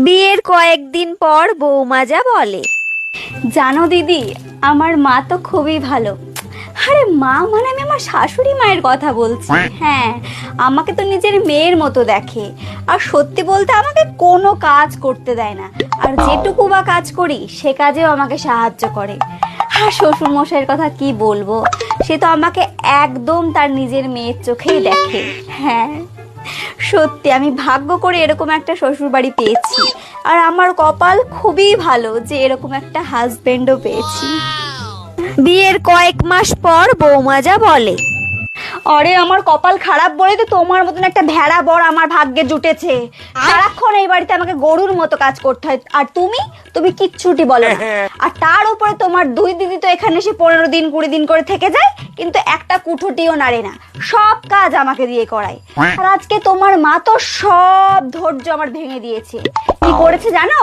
বিয়ের কয়েকদিন পর বৌমা যা বলে। জানো দিদি আমার মা তো খুবই ভালো। আরে মা মানে আমি আমার শাশুড়ি মায়ের কথা বলছি। হ্যাঁ। আমাকে তো নিজের মেয়ের মতো দেখে। আর সত্যি বলতে আমাকে কোনো কাজ করতে দেয় না। আর যেটুকু বা কাজ করি সে কাজেও আমাকে সাহায্য করে। আর শ্বশুর মশাইয়ের কথা কি বলব? সে তো আমাকে একদম তার নিজের মেয়ের চোখেই দেখে। হ্যাঁ। সত্যি আমি ভাগ্য করে এরকম একটা শ্বশুর বাড়ি পেয়েছি। আর আমার কপাল খুবই ভালো যে এরকম একটা হাজবেন্ডও পেয়েছি। বিয়ের কয়েক মাস পর বৌমা যা বলে আরে আমার কপাল খারাপ বলে তো তোমার মতন একটা ভেড়া বর আমার ভাগ্যে জুটেছে। সারাক্ষণ এই বাড়িতে আমাকে গরুর মতো কাজ করতে হয়। আর তুমি? তুমি কিচ্ছুটি বলো না। আর তার উপরে তোমার দুই দিদি তো এখানে এসে পনেরো দিন কুড়ি দিন করে থেকে যায়। কিন্তু একটা কুঠুটিও নাড়ে না। সব কাজ আমাকে দিয়ে করায়। আর আজকে তোমার মা তো সব ধৈর্য আমার ভেঙে দিয়েছে। কি করেছে জানো?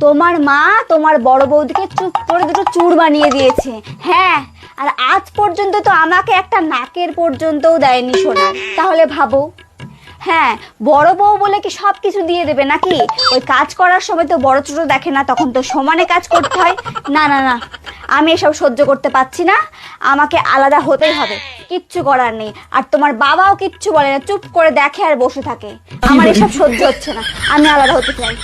তোমার মা তোমার বড় বৌদিকে চুপ করে দুটো চুর বানিয়ে দিয়েছে। হ্যাঁ আর আজ পর্যন্ত তো আমাকে একটা নাকের পর্যন্তও দেয়নি সোনার তাহলে ভাবো। হ্যাঁ বড় বউ বলে কি সব কিছু দিয়ে দেবে নাকি? ওই কাজ করার সময় তো বড় ছোট দেখে না তখন তো সমানে কাজ করতে হয়। না না না। আমি এসব সহ্য করতে পারছি না। আমাকে আলাদা হতেই হবে। কিচ্ছু করার নেই। আর তোমার বাবাও কিচ্ছু বলে না। চুপ করে দেখে আর বসে থাকে। আমার এসব সহ্য হচ্ছে না। আমি আলাদা হতে চাই।